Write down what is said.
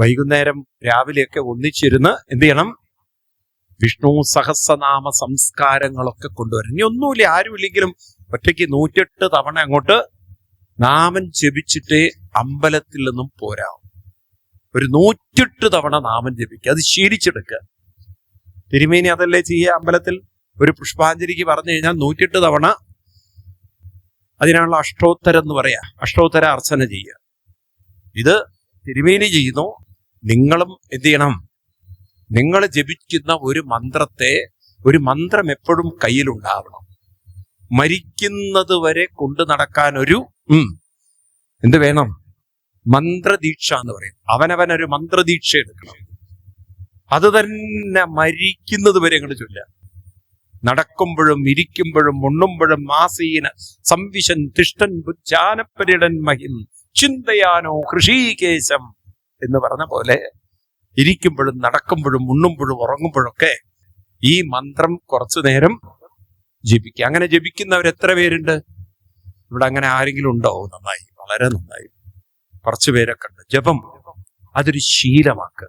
വൈകുന്നേരം രാവിലെയൊക്കെ ഒന്നിച്ചിരുന്ന് എന്ത് ചെയ്യണം? വിഷ്ണു സഹസ്രനാമ സംസ്കാരങ്ങളൊക്കെ കൊണ്ടുവരണം. ഇനി ഒന്നുമില്ല ആരുമില്ലെങ്കിലും ഒറ്റയ്ക്ക് നൂറ്റെട്ട് തവണ അങ്ങോട്ട് നാമൻ ജപിച്ചിട്ടേ അമ്പലത്തിൽ നിന്നും പോരാ. ഒരു നൂറ്റെട്ട് തവണ നാമൻ ജപിക്കുക. അത് ശീലിച്ചെടുക്കുക. തിരുമേനി അതല്ലേ ചെയ്യുക അമ്പലത്തിൽ? ഒരു പുഷ്പാഞ്ജലിക്ക് പറഞ്ഞു കഴിഞ്ഞാൽ നൂറ്റെട്ട് തവണ അതിനാണല്ലോ അഷ്ടോത്തരം എന്ന് പറയാ. അഷ്ടോത്തര അർച്ചന ചെയ്യുക. ഇത് തിരുമേനി ചെയ്യുന്നു. നിങ്ങളും എന്ത് ചെയ്യണം നിങ്ങൾ ജപിക്കുന്ന ഒരു മന്ത്രത്തെ ഒരു മന്ത്രം എപ്പോഴും കയ്യിലുണ്ടാവണം. മരിക്കുന്നത് വരെ കൊണ്ടു നടക്കാൻ ഒരു എന്ത് വേണം? മന്ത്രദീക്ഷ എന്ന് പറയും. അവനവൻ ഒരു മന്ത്രദീക്ഷ എടുക്കണം. അത് തന്നെ മരിക്കുന്നത് വരെ അങ്ങോട്ട് ചൊല്ല നടക്കുമ്പോഴും ഇരിക്കുമ്പോഴും ഉണ്ണുമ്പോഴും മാസീന സംവിശൻ തിഷ്ടൻ ബുദ്ധാനപ്പരിടൻ മഹിം ചിന്തയാനോ ഹൃഷീകേശം എന്ന് പറഞ്ഞ പോലെ ഇരിക്കുമ്പോഴും നടക്കുമ്പോഴും ഉണ്ണുമ്പോഴും ഉറങ്ങുമ്പോഴൊക്കെ ഈ മന്ത്രം കുറച്ചു നേരം ജപിക്കുക. അങ്ങനെ ജപിക്കുന്നവർ എത്ര പേരുണ്ട്? ഇവിടെ അങ്ങനെ ആരെങ്കിലും ഉണ്ടോ? നന്നായി. വളരെ നന്നായി. കുറച്ചു പേരൊക്കെ ഉണ്ട്. ജപം അതൊരു ശീലമാക്കുക.